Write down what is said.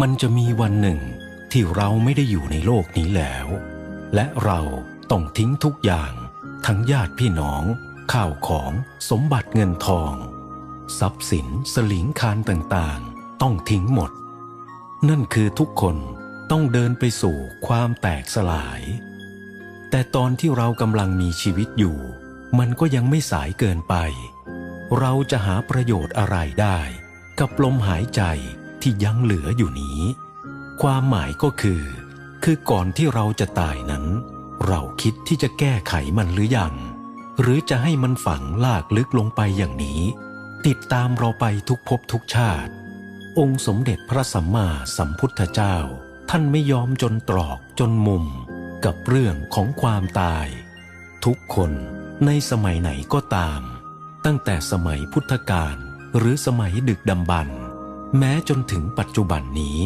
มันจะมีวันหนึ่งที่เราไม่ได้อยู่ในโลกนี้แล้ว และเราต้องทิ้งทุกอย่าง ทั้งญาติพี่น้อง ข้าวของสมบัติเงินทอง ทรัพย์สินสลิงคารต่างๆ ต้องทิ้งหมด นั่นคือทุกคนต้องเดินไปสู่ความแตกสลาย แต่ตอนที่เรากำลังมีชีวิตอยู่ มันก็ยังไม่สายเกินไป เราจะหาประโยชน์อะไรได้ กับลมหายใจ ที่ยังเหลืออยู่นี้ ความหมายก็คือ คือก่อนที่เราจะตายนั้น เราคิดที่จะแก้ไขมันหรือยัง หรือจะให้มันฝังลากลึกลงไปอย่างนี้ ติดตามเราไปทุกภพทุกชาติ องค์สมเด็จพระสัมมาสัมพุทธเจ้า ท่านไม่ยอมจนตรอกจนมุม กับเรื่องของความตาย ทุกคนในสมัยไหนก็ตาม ตั้งแต่สมัยพุทธกาลหรือสมัยดึกดำบรรพ์ แม้จนถึงปัจจุบันนี้